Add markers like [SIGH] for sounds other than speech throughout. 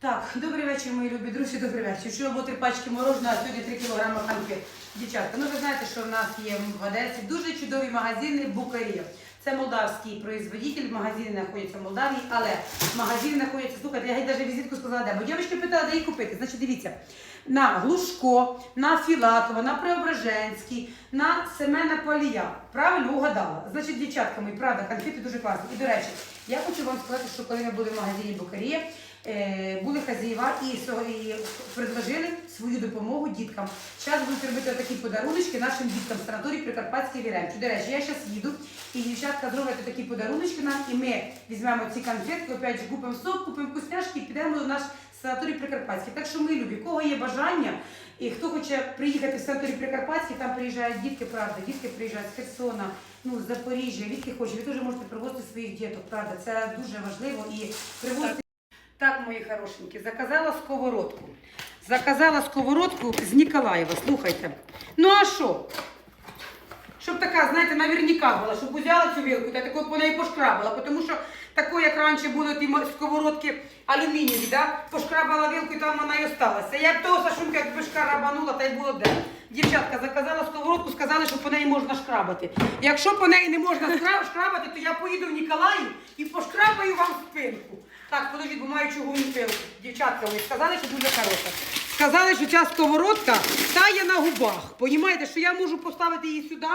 Так, добрий вечір, мої любі друзі, добрий вечір. Що або три пачки мороженого, а сьогодні 3 кілограми конфет. Дівчатка, ну ви знаєте, що в нас є в Одесі дуже чудові магазини Букарія. Це молдавський производитель, магазини знаходяться в Молдавії, але магазини знаходяться, слухайте, я геть навіть візитку сказала, де. Бо дівчатки питали, де її купити. Значить, дивіться, на Глушко, на Філатова, на Преображенський, на Семена Палія. Правильно угадала. Значить, дівчатка мої, правда, конфети дуже класні. І до речі, я хочу вам сказати, що коли ми були в магазині Букарія, були хазяїва і, предложили свою допомогу діткам. Зараз будуть робити такі подаруночки нашим діткам в санаторії Прикарпатський Віремчу. До речі, я зараз їду, і дівчатка зроблять такі подаруночки нам, і ми візьмемо ці конфетки, опять же купимо сок, купимо вкусняшки і підемо до наш санаторій Прикарпатський. Так що ми любі, кого є бажання, і хто хоче приїхати в санаторій Прикарпатський, там приїжджають дітки, правда, дітки приїжджають з Херсона, ну, з Запоріжжя, відки хочете. Ви теж можете привозити своїх діток, правда, це дуже важливо і привозити. Так, мої хорошенькі, заказала сковородку. Заказала сковородку з Ніколаєва, слухайте. Ну а що? Щоб така, знаєте, наверняка була, щоб взяла цю вилку та таку по неї пошкрабала. Тому що тако, як раніше були ті сковородки алюмінієві, да? пошкрабала вилку і там вона і осталася. Я б того Сашунка, якби шкрабанула, та й було де. Дівчатка, заказала сковородку, сказали, що по неї можна шкрабати. Якщо по неї не можна шкрабати, то я поїду в Ніколаїв і пошкрабаю вам спинку. Так, подождіть, бо маю чугунну пилку. Дівчатка, ви сказали, що дуже хороша. Сказали, що ця сковородка тає на губах. Понімаєте, що я можу поставити її сюди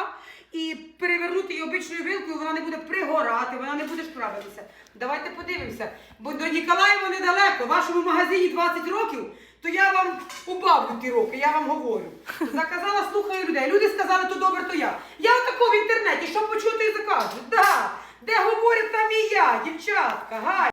і перевернути її обичною вилкою, вона не буде пригорати, вона не буде шкрабатися. Давайте подивимося. Бо до Ніколаєва недалеко, в вашому магазині 20 років, то я вам убавлю ті роки, я вам говорю. Заказала, слухаю людей. Люди сказали, то добре, то я. Я отако в інтернеті, що почути і закажу. Да. Де говорять, там і я, дівчатка, гай.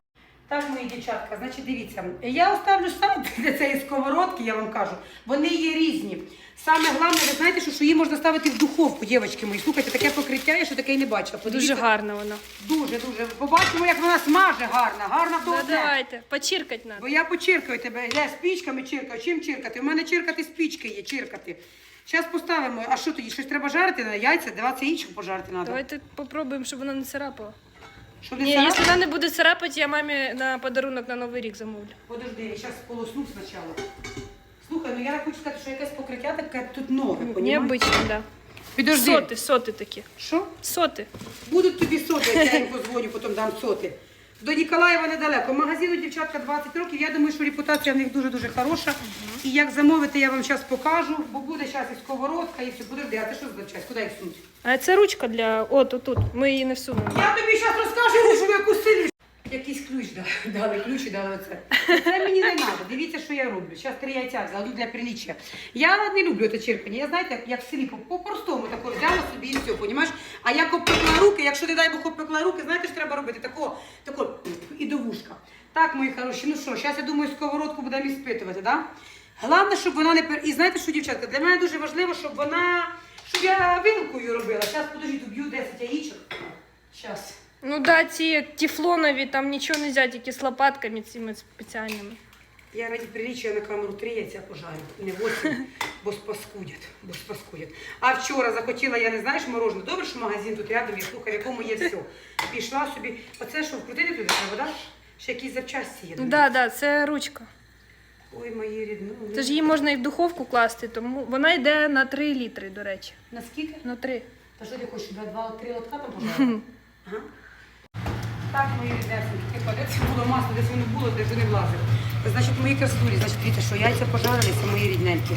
Так, мої дівчатка, значить, дивіться, я оставлю сайт [LAUGHS] для цієї сковородки, я вам кажу. Вони є різні. Саме головне, ви знаєте, що, що її можна ставити в духовку, дівчатки мої. Слухайте, таке покриття, я ще таке й не бачила. Дуже Подивіться. гарно воно. Дуже, дуже. Побачимо, як вона смаже гарно. Гарно то Да, оце. давайте, почиркать надо. Бо я почиркаю тебе. Я спічками чиркаю. Чим чиркати? У мене чиркати спічки є, чиркати. Зараз поставимо. А що тоді? Щось треба жарити на яйця? Давати яєчок пожарити треба. Давайте попробуємо, щоб воно не царапало. Щоб не Ні, якщо вона не буде царапати, я мамі на подарунок на Новий рік замовлю. Подожди, я зараз полосну спочатку. Слухай, ну я так хочу сказати, що якесь покриття таке тут нове, понімаєш? Необично, да. Підожди. Соти, соти такі. Що? Соти. Будуть тобі соти, я їм позвоню, потім дам соти. До Ніколаєва недалеко. Магазину дівчатка 20 років. Я думаю, що репутація в них дуже-дуже хороша. І як замовити, я вам зараз покажу, бо буде зараз і сковородка, і все. Подожди, а ти що за часть? Куди їх сунуть? А це ручка для. От, отут. Ми її не всунемо. Я тобі зараз розкажу, що ви кусили. Якийсь ключ дали, дали ключ і дали оце. Це мені не треба. Дивіться, що я роблю. Зараз три яйця взяла для приліччя. Я не люблю це черпання. Я знаєте, як, як в селі, по- по-простому тако взяла собі і все, понімаєш? А як обпекла руки, якщо не дай Бог обпекла руки, знаєте, що треба робити? Тако, тако і до вушка. Так, мої хороші, ну що, зараз я думаю, сковородку будемо іспитувати, да? Головне, щоб вона не пер... І знаєте що, дівчатка, для мене дуже важливо, щоб вона, щоб я вилкою робила. Зараз, подожди, доб'ю 10 яєчок. Зараз. Ну да, ці тефлонові, там нічого не взяти, тільки з лопатками цими спеціальними. Я раді приліччя на камеру три яйця пожарю, не восім, [LAUGHS] бо спаскудять, бо спаскудять. А вчора захотіла, я не знаю, що морожене. Добре, що магазин тут рядом, я слухай, в якому є все. Пішла собі. Оце що, вкрутити туди треба, да? Ще якісь запчасті є. думаю. Да, да, це ручка. Ой, мої рідні. ну, Це ж її можна і в духовку класти, тому вона йде на 3 літри, до речі. Наскільки? На 3. Та що ти хочеш, щоб я два-три лотка там пожарила? [LAUGHS] Ага. Так, мої ріднесенькі, типа, де це було масло, десь воно було, де вже не влазив. Значить, мої красулі, значить, дивіться, що яйця пожарилися, мої рідненькі.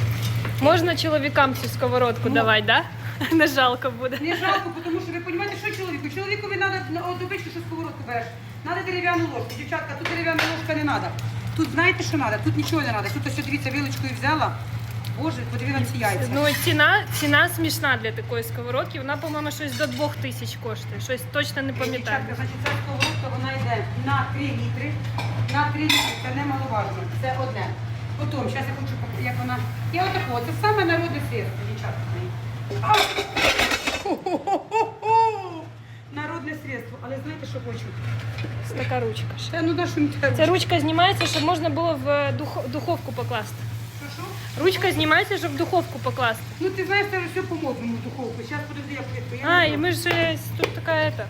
Можна чоловікам цю сковородку Ну. давати, да? [LAUGHS] Не жалко буде. Не жалко, тому що ви розумієте, що чоловіку? Чоловікові треба от обичку, що сковородку береш. Треба дерев'яну ложку. Дівчатка, тут дерев'яна ложка не треба. Тут знаєте, що треба? Тут нічого не треба. Тут ось дивіться, вилочкою взяла. Боже, подиви на ці яйця. Ну, ціна, ціна смішна для такої сковородки. Вона, по-моєму, щось до 2 тисяч коштує. Щось точно не пам'ятаю. Дівчатка, значить, ця сковородка, вона йде на 3 літри. На 3 літри, це немаловажно. Це одне. Потім, зараз я хочу, пок- як вона... Я отако, це саме народне средство, дівчатка. Хо-хо-хо-хо! Средство. Але знаєте, що хочу? Це така ручка. ще. Та ну да, що? Ця ручка знімається, щоб можна було в дух- духовку покласти. Що, що? Ручка знімається, щоб в духовку покласти. Ну ти знаєш, це все по модному в духовку. Зараз подожди, я плитку. Я А, не і знаю. ми ж е, тут така ета.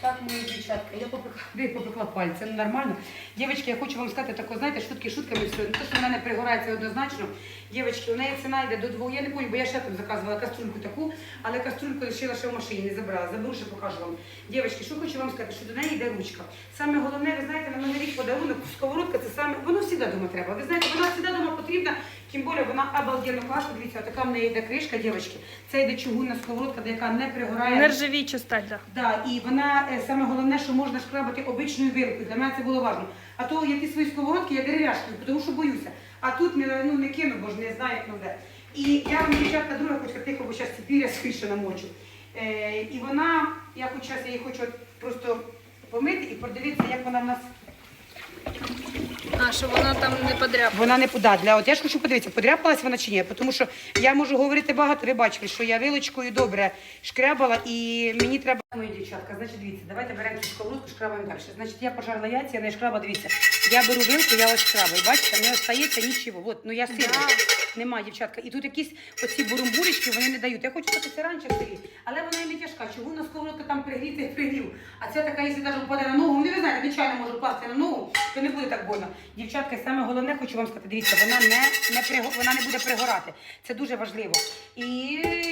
Так, мої дівчатка, я попекла, [LAUGHS] попекла пальці, ну нормально. Дівчатки, я хочу вам сказати тако, знаєте, шутки шутками все. Не те, що вона не пригорає, це однозначно. Дівчатки, у неї ціна йде до двох. Я не пам'ятаю, бо я ще там заказувала каструльку таку, але каструльку лишила ще в машині, не забрала. Заберу, ще покажу вам. Дівчатки, що хочу вам сказати, що до неї йде ручка. Саме головне, ви знаєте, на новий рік подарунок, сковородка це саме, воно завжди дома треба. Ви знаєте, вона завжди дома потрібна, тим більше вона обалденно класна. Дивіться, така в неї йде кришка, дівчатки. Це йде чугунна сковородка, яка не пригорає. Нержавічу сталь, да. Да, і вона е, саме головне, що можна шкрабати обичною вилкою. Для мене це було важливо. А то я ті свої сковородки, я дерев'яшкою, тому що боюся. А тут ну, не кину, бо ж не знаю, як буде. І я вам дівчатка друга, хоч тихо, бо зараз піря скоріше намочу. Е, і вона, я хоч час я її хочу просто помити і подивитися, як вона в нас. А, що вона там не подряпала. Вона не да, для от я ж хочу подивитися, подряпалась вона чи ні, тому що я можу говорити багато. Ви бачили, що я вилочкою добре шкрябала, і мені треба. Мої дівчатка, значить, дивіться, давайте беремо цю сковородку, шкрабаємо далі. Значить, я пожарила яйця, я не шкраба, дивіться. Я беру вилку, я ось шкрабаю. Бачите, не остається нічого. От, ну я сильна. Нема, дівчатка. І тут якісь оці бурумбуречки вони не дають. Я хочу це раніше в селі, але вона і не тяжка. Чугунна сковородка там пригріти, пригрів. А це така, якщо навіть впаде на ногу, ну ви знаєте, нечайно може впасти на ногу, то не буде так больно. Дівчатка, саме головне, хочу вам сказати, дивіться, вона не, не, приго- вона не буде пригорати. Це дуже важливо. І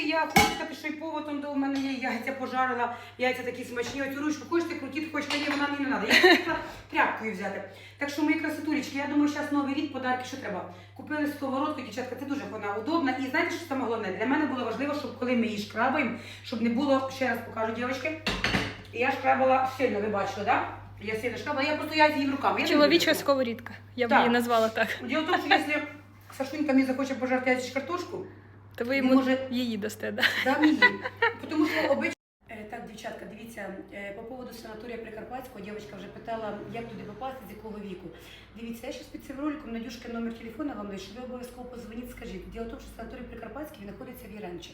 я хочу сказати, що і поводом до мене є яйця пожарила, яйця такі смачні. Оцю ручку хочете крутіть, хочете ні, вона мені не треба. Я хотіла тряпкою взяти. Так що мої красотулечки, я думаю, зараз новий рік подарки, що треба. Купили сковородку, дівчатка, це дуже вона удобна. І знаєте, що саме головне? Для мене було важливо, щоб коли ми її шкрабаємо, щоб не було, ще раз покажу, дівчатки. Я шкрабала сильно, ви бачили, так? Да? Я сильно шкрабала, я просто яйця їм руками. Я Чоловіча сковорідка. Я б Так. її назвала так. Дело в том, что если Сашунька мне захочет пожарить картошку, То ви йому може- її дасте, да? дам її. Тому що обично... Дівчатка, дивіться, е, по поводу санаторія Прикарпатського, дівчинка вже питала, як туди попасти, з якого віку. Дивіться, я зараз під цим роликом Надюшки номер телефона вам лише, ви обов'язково позвоніть, скажіть. Діло в тому, що санаторій Прикарпатський знаходиться в Яремчі.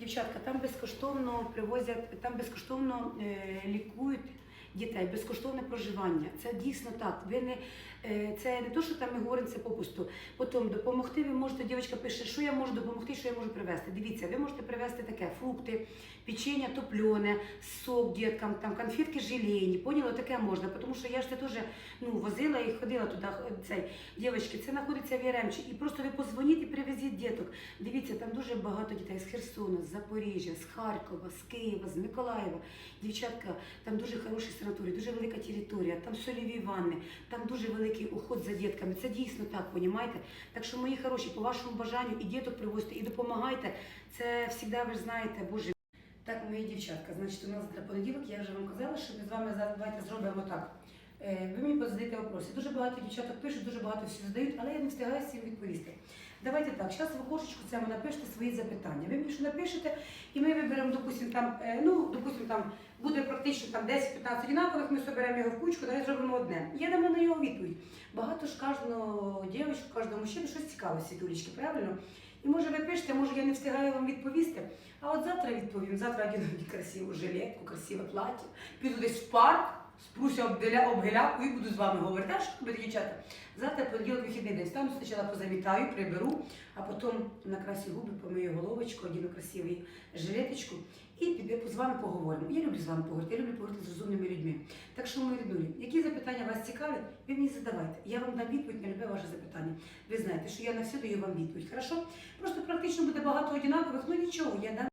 Дівчатка, там безкоштовно привозять, там безкоштовно е, лікують дітей, безкоштовне проживання. Це дійсно так. Ви не, е, це не то, що там ми говоримо це попусту. Потім допомогти ви можете, дівчинка пише, що я можу допомогти, що я можу привезти. Дивіться, ви можете привезти таке: фрукти, печення топлене, сок діткам, там конфетки желейні. Поняла, таке можна. Тому що я ж це теж ну, возила і ходила туди. Цей дівчатки, це знаходиться в Яремчі. І просто ви позвоніть і привезіть діток. Дивіться, там дуже багато дітей з Херсона, з Запоріжжя, з Харкова, з Києва, з Миколаєва. Дівчатка, там дуже хороший санаторій, дуже велика територія, там сольові ванни, там дуже великий уход за дітками. Це дійсно так, понімаєте? Так що, мої хороші, по вашому бажанню і діток привозьте, і допомагайте. Це завжди, ви ж знаєте, Боже. Так, мої дівчатка, значить, у нас для понеділок, я вже вам казала, що ми з вами давайте зробимо так. Е, Ви мені позадаєте вопроси. Дуже багато дівчаток пишуть, дуже багато всього задають, але я не встигаю всім відповісти. Давайте так, зараз в окошечку ви напишете свої запитання. Ви мені що напишете, і ми виберемо, допустимо, там, е, ну, допустимо, там буде практично там 10-15 однакових, ми соберемо його в кучку, давай зробимо одне. Я дамо на його відповідь. Багато ж кожного дівчинку, кожного мужчину щось цікаве, світулечки, правильно? І може ви пишете, може я не встигаю вам відповісти. А от завтра відповім. Завтра одягну красиву жилетку, красиве плаття, піду десь в парк, спруся об, деля- геляку і буду з вами говорити. А що робити, дівчата? Завтра понеділок вихідний день. Стану спочатку позамітаю, приберу, а потім накрасю губи, помию головочку, одіну красиву жилеточку і піду з вами поговоримо. Я люблю з вами поговорити, я люблю поговорити з розумними людьми. Так що, мої ріднулі, які запитання вас цікавлять, ви мені задавайте. Я вам дам відповідь на любе ваше запитання. Ви знаєте, що я на все даю вам відповідь. Хорошо? Просто практично буде багато однакових, ну нічого, я дам.